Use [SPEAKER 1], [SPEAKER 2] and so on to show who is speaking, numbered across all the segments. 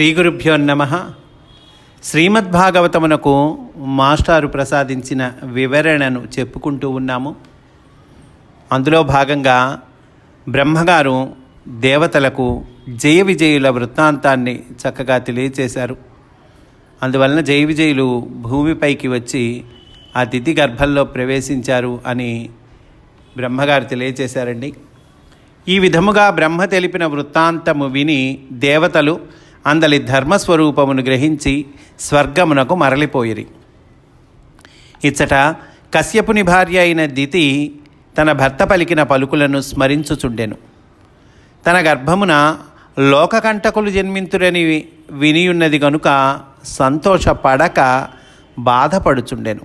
[SPEAKER 1] శ్రీ గురుభ్యో నమ. శ్రీమద్భాగవతమునకు మాస్టారు ప్రసాదించిన వివరణను చెప్పుకుంటూ ఉన్నాము. అందులో భాగంగా బ్రహ్మగారు దేవతలకు జయ విజయుల వృత్తాంతాన్ని చక్కగా తెలియచేశారు. అందువలన జయ విజయులు భూమిపైకి వచ్చి అతిథి గర్భంలో ప్రవేశించారు అని బ్రహ్మగారు తెలియచేశారండి. ఈ విధముగా బ్రహ్మ తెలిపిన వృత్తాంతము విని దేవతలు అందలి ధర్మస్వరూపమును గ్రహించి స్వర్గమునకు మరలిపోయిరి. ఇచ్చట కశ్యపుని భార్య అయిన దితి తన భర్త పలికిన పలుకులను స్మరించుచుండెను. తన గర్భమున లోకకంటకులు జన్మింతురని వినియున్నది గనుక సంతోషపడక బాధపడుచుండెను.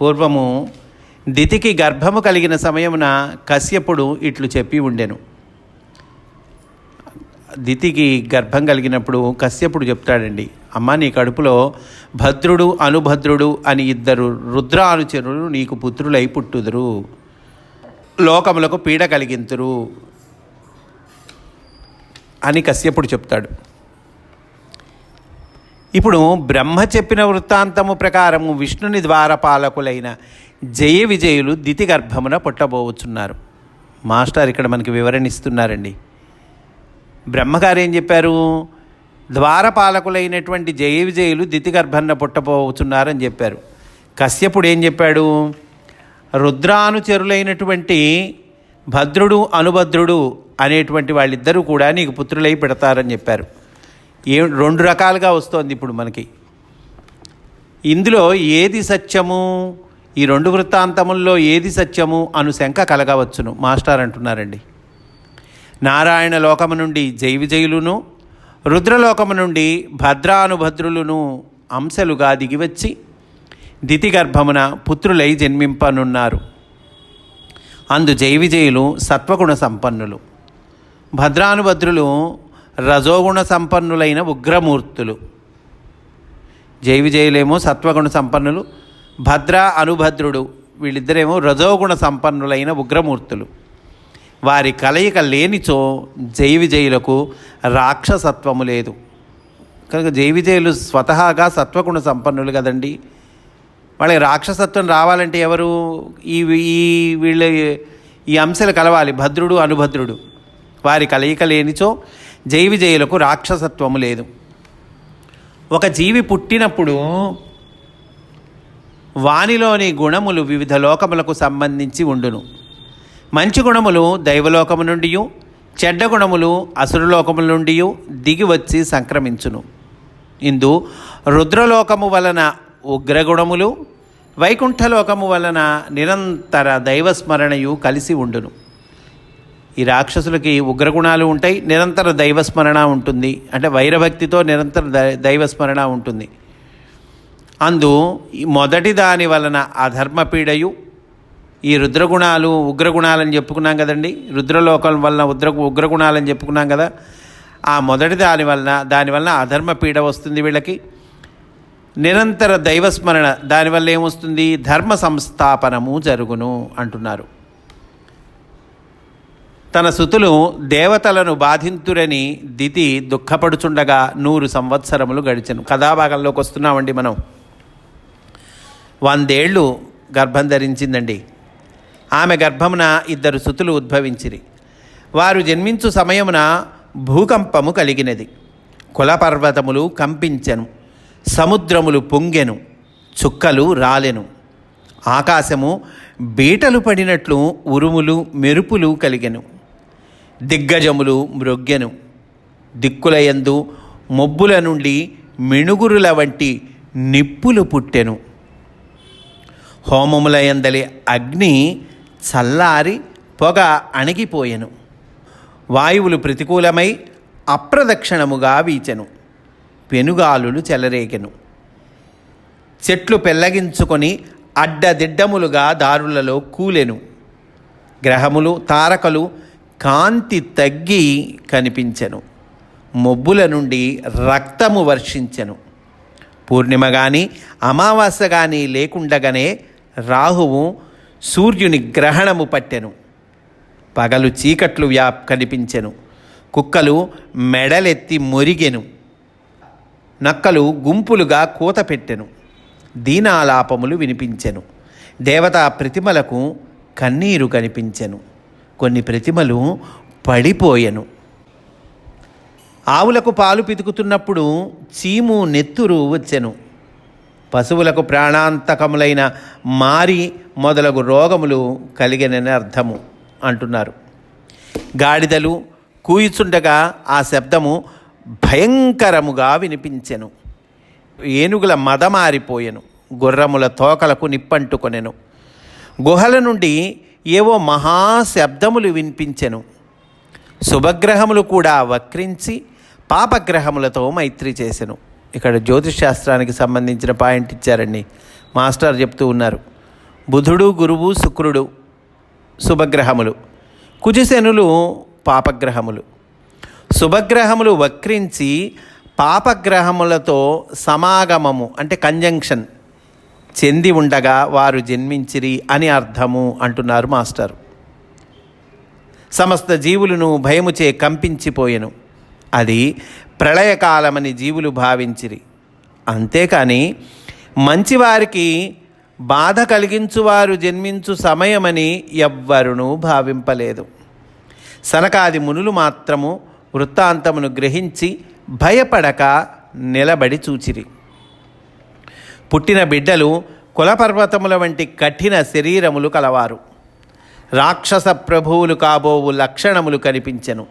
[SPEAKER 1] పూర్వము దితికి గర్భము కలిగిన సమయమున కశ్యపుడు ఇట్లు చెప్పి ఉండెను. దితికి గర్భం కలిగినప్పుడు కశ్యపుడు చెప్తాడండి అమ్మ నీ కడుపులో భద్రుడు అనుభద్రుడు అని ఇద్దరు రుద్ర అనుచరులు నీకు పుత్రులై పుట్టుదురు. లోకములకు పీడ కలిగింతురు అని కశ్యపుడు చెప్తాడు. ఇప్పుడు బ్రహ్మ చెప్పిన వృత్తాంతము ప్రకారము విష్ణుని ద్వారపాలకులైన జయ విజయులు దితి గర్భమున పుట్టబోవచ్చున్నారు మాస్టర్ ఇక్కడ మనకి వివరణ ఇస్తున్నారండి. బ్రహ్మగారు ఏం చెప్పారు? ద్వారపాలకులైనటువంటి జయ విజయులు దితిగర్భన్న పుట్టపోతున్నారని చెప్పారు. కశ్యపుడు ఏం చెప్పాడు? రుద్రానుచరులైనటువంటి భద్రుడు అనుభద్రుడు అనేటువంటి వాళ్ళిద్దరూ కూడా నీకు పుత్రులై పెడతారని చెప్పారు. ఏ రెండు రకాలుగా వస్తోంది ఇప్పుడు మనకి. ఇందులో ఏది సత్యము? ఈ రెండు వృత్తాంతముల్లో ఏది సత్యము? అను శంక కలగవచ్చును. మాస్టర్ అంటున్నారండి. నారాయణ లోకము నుండి జై విజయులును రుద్రలోకము నుండి భద్రానుభద్రులను అంశలుగా దిగివచ్చి దితి గర్భమున పుత్రులై జన్మింపనున్నారు. అందు జై విజయులు సత్వగుణ సంపన్నులు. భద్రానుభద్రులు రజోగుణ సంపన్నులైన ఉగ్రమూర్తులు. జైవిజయులేమో సత్వగుణ సంపన్నులు భద్ర అనుభద్రుడు వీళ్ళిద్దరేమో రజోగుణ సంపన్నులైన ఉగ్రమూర్తులు. వారి కలయిక లేనిచో జై విజయులకు రాక్షసత్వము లేదు. కనుక జై విజయులు స్వతహాగా సత్వగుణ సంపన్నులు కదండి. వాళ్ళకి రాక్షసత్వం రావాలంటే ఎవరు? ఈ ఈ వీళ్ళ ఈ అంశాలు కలవాలి. భద్రుడు అనుభద్రుడు. వారి కలయిక లేనిచో జై విజయులకు రాక్షసత్వము లేదు. ఒక జీవి పుట్టినప్పుడు వానిలోని గుణములు వివిధ లోకములకు సంబంధించి ఉండును. మంచి గుణములు దైవలోకము నుండి చెడ్డ గుణములు అసురలోకముల నుండి దిగి వచ్చి సంక్రమించును. ఇందు రుద్రలోకము వలన ఉగ్రగుణములు వైకుంఠలోకము వలన నిరంతర దైవస్మరణయు కలిసి ఉండును. ఈ రాక్షసులకి ఉగ్రగుణాలు ఉంటాయి నిరంతర దైవస్మరణ ఉంటుంది. అంటే వైరభక్తితో నిరంతర దై దైవస్మరణ ఉంటుంది. అందు మొదటి దాని వలన అధర్మపీడయు ఈ రుద్రగుణాలు ఉగ్రగుణాలని చెప్పుకున్నాం కదండి. రుద్రలోకం వలన ఉగ్ర ఉగ్రగుణాలని చెప్పుకున్నాం కదా. ఆ మొదటి దాని వలన దాని అధర్మ పీడ వస్తుంది వీళ్ళకి. నిరంతర దైవస్మరణ దానివల్ల ఏమొస్తుంది? ధర్మ సంస్థాపనము జరుగును అంటున్నారు. తన సుతులు దేవతలను బాధింతురని దితి దుఃఖపడుచుండగా నూరు సంవత్సరములు గడిచను. కథాభాగంలోకి వస్తున్నామండి మనం. వందేళ్ళు గర్భం ధరించిందండి. ఆమె గర్భమున ఇద్దరు సుతులు ఉద్భవించిరి. వారు జన్మించు సమయమున భూకంపము కలిగినది. కులపర్వతములు కంపించెను. సముద్రములు పొంగెను. చుక్కలు రాలెను. ఆకాశము బీటలు పడినట్లు ఉరుములు మెరుపులు కలిగెను. దిగ్గజములు మృగ్గెను. దిక్కులయందు మొబ్బుల నుండి మిణుగురుల వంటి నిప్పులు పుట్టెను. హోమములయందలి అగ్ని చల్లారి పొగ అణిగిపోయెను. వాయువులు ప్రతికూలమై అప్రదక్షిణముగా వీచెను. పెనుగాలులు చెలరేగెను. చెట్లు పెల్లగించుకొని అడ్డదిడ్డములుగా దారులలో కూలెను. గ్రహములు తారకలు కాంతి తగ్గి కనిపించెను. మొబ్బుల నుండి రక్తము వర్షించెను. పూర్ణిమ కానీ అమావాస్య కానీ లేకుండగానే రాహువు సూర్యుని గ్రహణము పట్టెను. పగలు చీకట్లు వ్యాప్ కనిపించెను. కుక్కలు మెడలెత్తి మొరిగెను. నక్కలు గుంపులుగా కూత పెట్టెను. దీనాలాపములు వినిపించెను. దేవతా ప్రతిమలకు కన్నీరు కనిపించెను. కొన్ని ప్రతిమలు పడిపోయెను. ఆవులకు పాలు పితుకుతున్నప్పుడు చీము నెత్తురు వచ్చెను. పశువులకు ప్రాణాంతకములైన మారి మొదలగు రోగములు కలిగినని అర్థము అంటున్నారు. గాడిదలు కూయిచుండగా ఆ శబ్దము భయంకరముగా వినిపించెను. ఏనుగుల మదమారిపోయెను గుర్రముల తోకలకు నిప్పంటుకొనెను. గుహల నుండి ఏవో మహాశబ్దములు వినిపించెను. శుభగ్రహములు కూడా వక్రించి పాపగ్రహములతో మైత్రి చేసెను. ఇక్కడ జ్యోతిష్ శాస్త్రానికి సంబంధించిన పాయింట్ ఇచ్చారండి. మాస్టర్ చెప్తూ ఉన్నారు. బుధుడు గురువు శుక్రుడు శుభగ్రహములు. కుజశనులు పాపగ్రహములు. శుభగ్రహములు వక్రించి పాపగ్రహములతో సమాగమము అంటే కంజంక్షన్ చెంది ఉండగా వారు జన్మించిరి అని అర్థము అంటున్నారు మాస్టర్. సమస్త జీవులను భయముచే కంపించిపోయెను. అది ప్రళయకాలమని జీవులు భావించిరి. అంతేకాని మంచివారికి బాధ కలిగించువారు జన్మించు సమయమని ఎవ్వరునూ భావింపలేదు. సనకాది మునులు మాత్రము వృత్తాంతమును గ్రహించి భయపడక నిలబడి చూచిరి. పుట్టిన బిడ్డలు కులపర్వతముల వంటి కఠిన శరీరములు కలవారు. రాక్షస ప్రభువులు కాబోవు లక్షణములు కనిపించెను.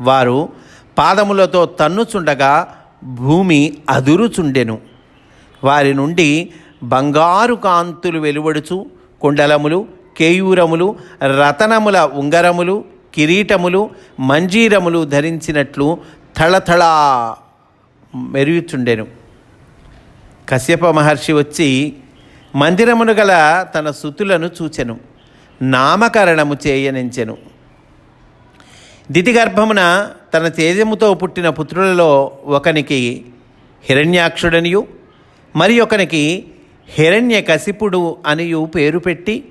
[SPEAKER 1] వారు పాదములతో తన్నుచుండగా భూమి అదురుచుండెను. వారి నుండి బంగారు కాంతులు వెలువడుచు కుండలములు కేయూరములు రతనముల ఉంగరములు కిరీటములు మంజీరములు ధరించినట్లు థళథళా మెరుగుచుండెను కశ్యప మహర్షి వచ్చి మందిరమును గల తన సుతులను చూచెను నామకరణము చేయనించెను. దితిగర్భమున తన తేజముతో పుట్టిన పుత్రులలో ఒకనికి హిరణ్యాక్షుడనియు మరి ఒకనికి హిరణ్య కశిపుడు అనియు పేరు పెట్టి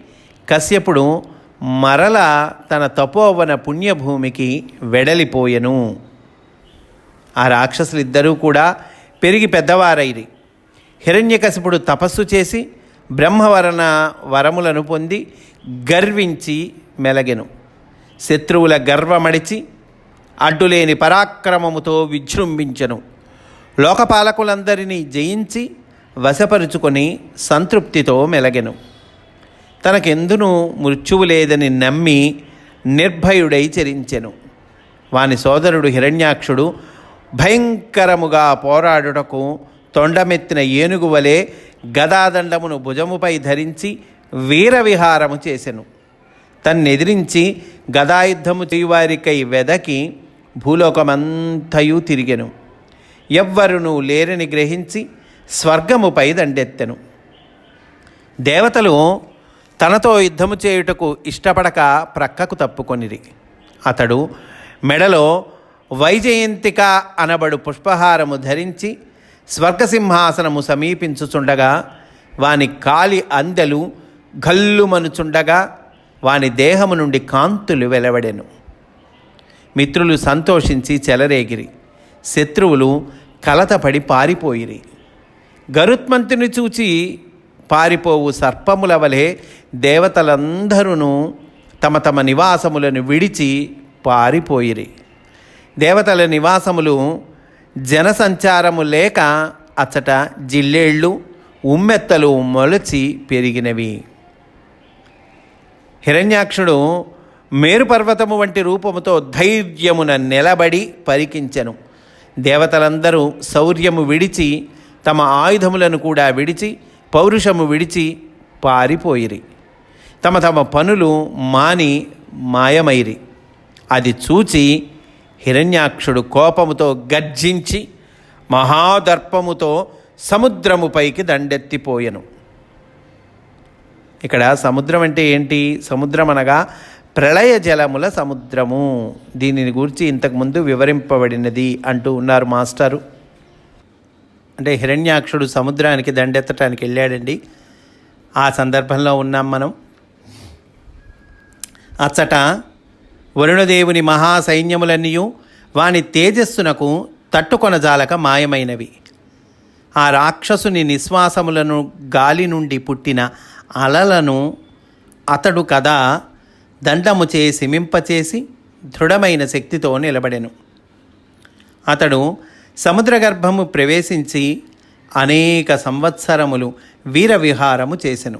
[SPEAKER 1] కశ్యపుడు మరల తన తపోవన పుణ్యభూమికి వెడలిపోయెను. ఆ రాక్షసులిద్దరూ కూడా పెరిగి పెద్దవారైరి. హిరణ్యకశిపుడు తపస్సు చేసి బ్రహ్మవరణ వరములను పొంది గర్వించి మెలగెను. శత్రువుల గర్వమడిచి అడ్డులేని పరాక్రమముతో విజృంభించెను. లోకపాలకులందరినీ జయించి వశపరుచుకొని సంతృప్తితో మెలగెను. తనకెందును మృత్యువు లేదని నమ్మి నిర్భయుడై చరించెను. వాని సోదరుడు హిరణ్యాక్షుడు భయంకరముగా పోరాడుటకు తొండమెత్తిన ఏనుగు వలె గదాదండమును భుజముపై ధరించి వీరవిహారము చేసెను. తన్నెదిరించి గదాయుద్ధము చేయువారికై వెదకి భూలోకమంతయు తిరిగెను. ఎవ్వరును లేరని గ్రహించి స్వర్గముపై దండెత్తెను దేవతలు తనతో యుద్ధము చేయుటకు ఇష్టపడక ప్రక్కకు తప్పుకొనిరి. అతడు మెడలో వైజయంతిక అనబడు పుష్పహారము ధరించి స్వర్గసింహాసనము సమీపించుచుండగా వాని కాలి అందెలు గల్లుమనుచుండగా వాని దేహము నుండి కాంతులు వెలవడెను. మిత్రులు సంతోషించి చెలరేగిరి. శత్రువులు కలతపడి పారిపోయిరి. గరుత్మంతుని చూచి పారిపోవు సర్పముల వలె దేవతలందరూ తమ తమ నివాసములను విడిచి పారిపోయిరి. దేవతల నివాసములు జనసంచారము లేక అచ్చట జిల్లేళ్ళు ఉమ్మెత్తలు మొలచి పెరిగినవి. హిరణ్యాక్షుడు మేరుపర్వతము వంటి రూపముతో ధైర్యమున నిలబడి పరికించెను. దేవతలందరూ శౌర్యము విడిచి తమ ఆయుధములను కూడా విడిచి పౌరుషము విడిచి పారిపోయిరి. తమ తమ పనులు మాని మాయమైరి. అది చూచి హిరణ్యాక్షుడు కోపముతో గర్జించి మహాదర్పముతో సముద్రముపైకి దండెత్తిపోయెను. ఇక్కడ సముద్రం అంటే ఏంటి? సముద్రం అనగా ప్రళయ జలముల సముద్రము. దీనిని గురించి ఇంతకుముందు వివరింపబడినది అంటూ ఉన్నారు మాస్టారు. అంటే హిరణ్యాక్షుడు సముద్రానికి దండెత్తటానికి వెళ్ళాడండి. ఆ సందర్భంలో ఉన్నాం మనం. అచ్చట వరుణదేవుని మహాసైన్యములన్నీ వాని తేజస్సునకు తట్టుకొనజాలక మాయమైనవి. ఆ రాక్షసుని నిశ్వాసములను గాలి నుండి పుట్టిన అలలను అతడు కదా దండము చేసి మింపచేసి దృఢమైన శక్తితో నిలబడెను. అతడు సముద్రగర్భము ప్రవేశించి అనేక సంవత్సరములు వీరవిహారము చేసెను.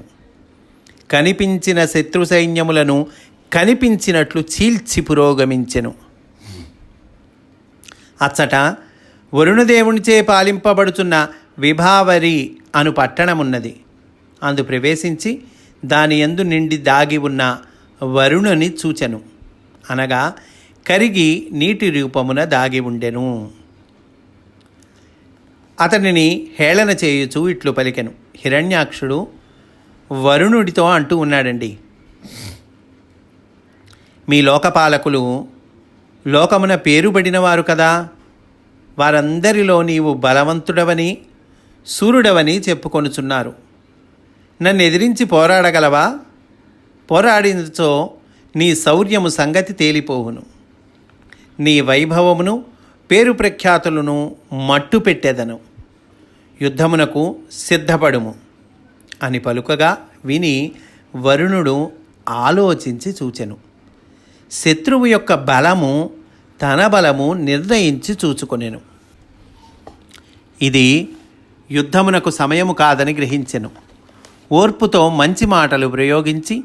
[SPEAKER 1] కనిపించిన శత్రు సైన్యములను కనిపించినట్లు చీల్చి పురోగమించెను. అచ్చట వరుణదేవునిచే పాలింపబడుచున్న విభావరి అను పట్టణమున్నది. అందు ప్రవేశించి దాని యందు నిండి దాగి ఉన్న వరుణుని చూచెను. అనగా కరిగి నీటి రూపమున దాగి ఉండెను. అతనిని హేళన చేయుచు ఇట్లు పలికెను. హిరణ్యాక్షుడు వరుణుడితో అంటూ ఉన్నాడండి మీ లోకపాలకులు లోకమున పేరుబడిన వారు కదా? వారందరిలో నీవు బలవంతుడవని సూర్యుడవని చెప్పుకొనుచున్నారు. నన్ను ఎదిరించి పోరాడగలవా? పోరాడించో నీ శౌర్యము సంగతి తేలిపోవును. నీ వైభవమును పేరు ప్రఖ్యాతులను మట్టు పెట్టెదను. యుద్ధమునకు సిద్ధపడుము అని పలుకగా విని వరుణుడు ఆలోచించి చూచెను. శత్రువు యొక్క బలము తన బలము నిర్ణయించి చూచుకొనెను. ఇది యుద్ధమునకు సమయము కాదని గ్రహించెను. ఓర్పుతో మంచి మాటలు ప్రయోగించి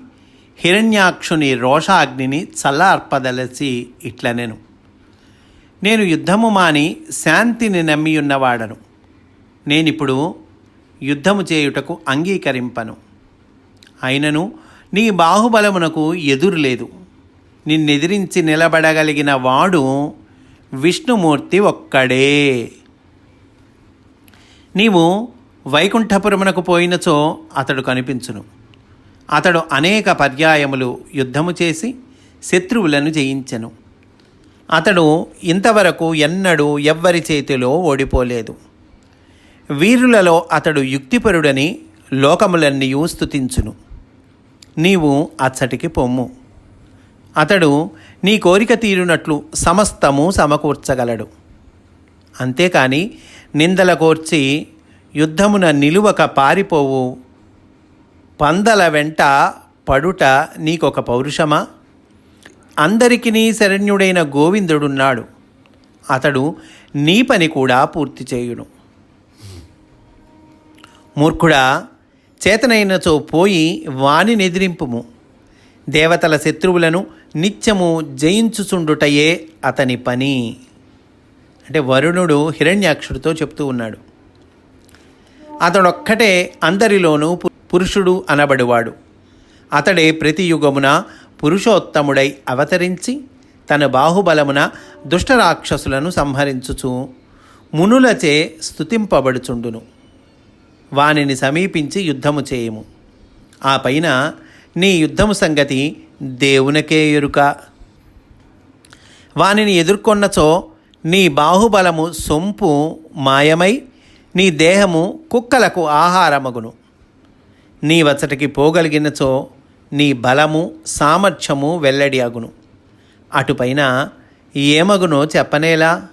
[SPEAKER 1] హిరణ్యాక్షుని రోషాగ్నిని చల్లార్పదలసి ఇట్లనెను. నేను యుద్ధము మాని శాంతిని నమ్మియున్నవాడను. నేనిప్పుడు యుద్ధము చేయుటకు అంగీకరింపను. అయినను నీ బాహుబలమునకు ఎదురు లేదు నిన్నెదిరించి నిలబడగలిగిన వాడు విష్ణుమూర్తి ఒక్కడే. నీవు వైకుంఠపురమునకు పోయినచో అతడు కనిపించును. అతడు అనేక పర్యాయములు యుద్ధము చేసి శత్రువులను జయించెను. అతడు ఇంతవరకు ఎన్నడూ ఎవ్వరి చేతిలో ఓడిపోలేదు. వీరులలో అతడు యుక్తిపరుడని లోకములన్నీ స్తుతించును. నీవు అచ్చటికి పొమ్ము. అతడు నీ కోరిక తీరునట్లు సమస్తము సమకూర్చగలడు. అంతేకాని నిందల కోర్చి యుద్ధమున నిలువక పారిపోవు. పందల వెంట పడుట నీకొక పౌరుషమా? అందరికినీ శరణ్యుడైన గోవిందుడున్నాడు. అతడు నీ పని కూడా పూర్తి చేయును. మూర్ఖుడా చేతనైనచో పోయి వాని నెదిరింపుము దేవతల శత్రువులను నిత్యము జయించుచుండుటయే అతని పని. అంటే వరుణుడు హిరణ్యాక్షుడితో చెప్తూ ఉన్నాడు. అతడొక్కటే అందరిలోనూ పు- పురుషుడు అనబడువాడు. అతడే ప్రతి యుగమున పురుషోత్తముడై అవతరించి తన బాహుబలమున దుష్టరాక్షసులను సంహరించుచు మునులచే స్తుతింపబడుచుండును. వానిని సమీపించి యుద్ధము చేయము. ఆ పైన నీ యుద్ధము సంగతి దేవునకే ఎరుక. వానిని ఎదుర్కొన్నచో నీ బాహుబలము సొంపు మాయమై నీ దేహము కుక్కలకు ఆహారమగును. నీ వచటికి పోగలిగినచో నీ బలము సామర్థ్యము వెల్లడి అగును. అటుపైన ఏమగునో చెప్పనేలా?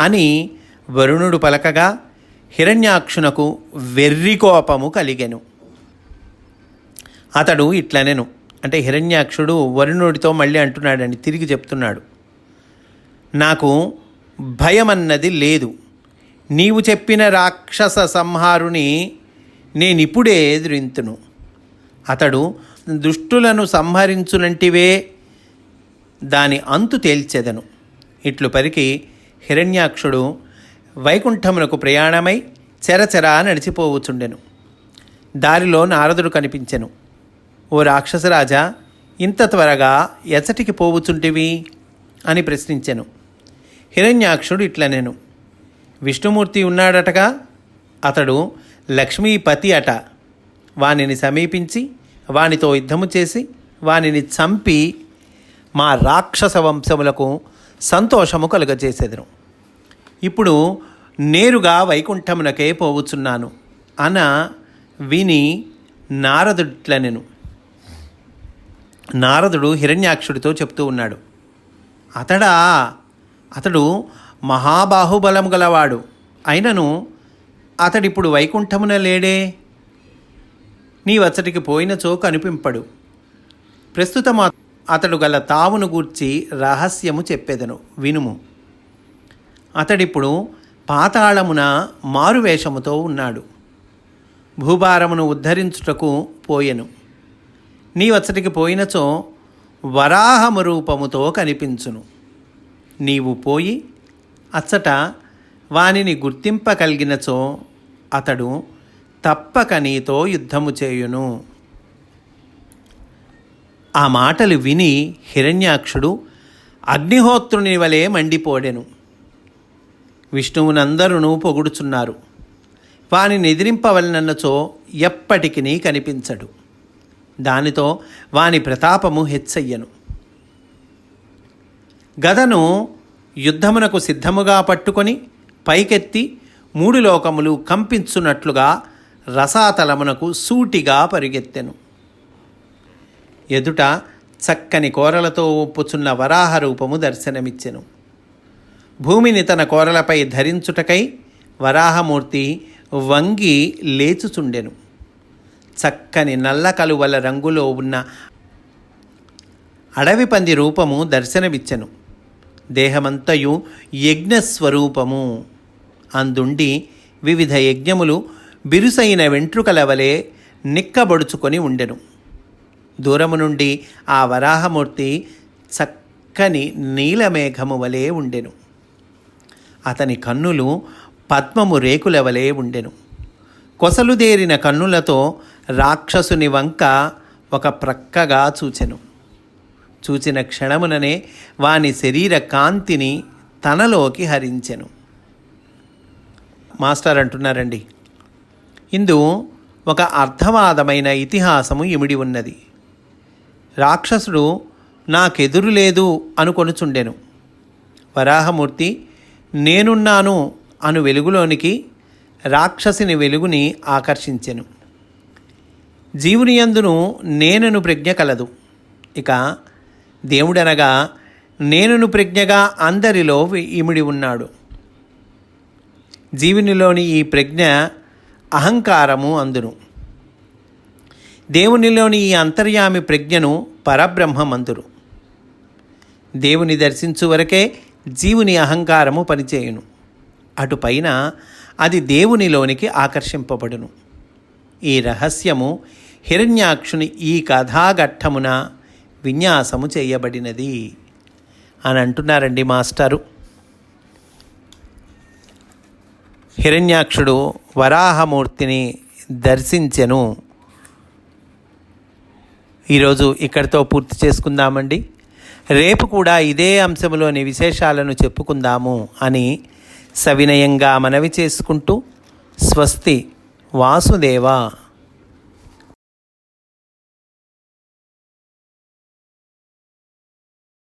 [SPEAKER 1] అని వరుణుడు పలకగా హిరణ్యాక్షునకు వెర్రికోపము కలిగెను. అతడు ఇట్లనెను. అంటే హిరణ్యాక్షుడు వరుణుడితో మళ్ళీ అంటున్నాడని తిరిగి చెప్తున్నాడు. నాకు భయమన్నది లేదు. నీవు చెప్పిన రాక్షస సంహారుని నేనిప్పుడే ఎదురింతును. అతడు దుష్టులను సంహరించునంటివే దాని అంతు తేల్చెదను. ఇట్లు పరికి హిరణ్యాక్షుడు వైకుంఠమునకు ప్రయాణమై చెరచెరా నడిచిపోవచ్చుండెను దారిలో నారదుడు కనిపించెను. ఓ రాక్షసరాజా ఇంత త్వరగా ఎచ్చటికి పోవుచుంటివి? అని ప్రశ్నించెను. హిరణ్యాక్షుడు ఇట్లనెను. విష్ణుమూర్తి ఉన్నాడటగా? అతడు లక్ష్మీపతి అట. వానిని సమీపించి వానితో యుద్ధము చేసి వానిని చంపి మా రాక్షస వంశములకు సంతోషము కలుగజేసేదను. ఇప్పుడు నేరుగా వైకుంఠమునకే పోవుచున్నాను. అన విని నారదుట్లనెను నారదుడు హిరణ్యాక్షుడితో చెప్తూ ఉన్నాడు. అతడా? అతడు మహాబాహుబలం గలవాడు. అయినను అతడిప్పుడు వైకుంఠమున లేడే. నీవచ్చటికి పోయినచో కనిపింపడు ప్రస్తుతం అతడు గల తావును గూర్చి రహస్యము చెప్పేదను. వినుము. అతడిప్పుడు పాతాళమున మారువేషముతో ఉన్నాడు. భూభారమును ఉద్ధరించుటకు పోయెను. నీవచ్చటికి పోయినచో వరాహము రూపముతో కనిపించును. నీవు పోయి అచ్చట వానిని గుర్తింపగలిగినచో అతడు తప్పక నీతో యుద్ధము చేయును. ఆ మాటలు విని హిరణ్యాక్షుడు అగ్నిహోత్రుని వలె మండిపోడెను. విష్ణువునందరూ పొగుడుచున్నారు. వానిని ఎదిరింపవలనన్నచో ఎప్పటికీ కనిపించడు. దానితో వాని ప్రతాపము హెచ్చయ్యను. గదను యుద్ధమునకు సిద్ధముగా పట్టుకొని పైకెత్తి మూడు లోకములు కంపించున్నట్లుగా రసాతలమునకు సూటిగా పరిగెత్తెను. ఎదుట చక్కని కోరలతో ఒప్పుచున్న వరాహ రూపము దర్శనమిచ్చెను. భూమిని తన కోరలపై ధరించుటకై వరాహమూర్తి వంగి లేచుచుండెను. చక్కని నల్ల కలువల రంగులో ఉన్న అడవి పంది రూపము దర్శనమిచ్చెను. దేహమంతయు యజ్ఞస్వరూపము. అందుండి వివిధ యజ్ఞములు బిరుసైన వెంట్రుకల వలె నిక్కబడుచుకొని ఉండెను. దూరము నుండి ఆ వరాహమూర్తి చక్కని నీలమేఘము వలె ఉండెను. అతని కన్నులు పద్మము రేకుల వలె ఉండెను. కొసలుదేరిన కన్నులతో రాక్షసుని వంక ఒక ప్రక్కగా చూచెను. చూచిన క్షణముననే వాని శరీర కాంతిని తనలోకి హరించెను. మాస్టర్ అంటున్నారండి ఇందు ఒక అర్థవాదమైన ఇతిహాసము ఇమిడి ఉన్నది. రాక్షసుడు నాకెదురు లేదు అనుకొనుచుండెను. వరాహమూర్తి నేనున్నాను అను వెలుగులోనికి రాక్షసిని వెలుగుని ఆకర్షించెను. జీవుని యందును నేనను ప్రజ్ఞ కలదు. ఇక దేవుడనగా నేనును ప్రజ్ఞగా అందరిలో ఇమిడి ఉన్నాడు. జీవునిలోని ఈ ప్రజ్ఞ అహంకారము అందును. దేవునిలోని ఈ అంతర్యామి ప్రజ్ఞను పరబ్రహ్మమందురు. దేవుని దర్శించు వరకే జీవుని అహంకారము పనిచేయును. అటుపైన అది దేవునిలోనికి ఆకర్షింపబడును. ఈ రహస్యము హిరణ్యాక్షుని ఈ కథాఘట్టమున విన్యాసము చేయబడినది అని అంటున్నారండి మాస్టారు. హిరణ్యాక్షుడు వరాహమూర్తిని దర్శించెను. ఈరోజు ఇక్కడితో పూర్తి చేసుకుందామండి. రేపు కూడా ఇదే అంశంలోని విశేషాలను చెప్పుకుందాము అని సవినయంగా మనవి చేసుకుంటూ స్వస్తి వాసుదేవ.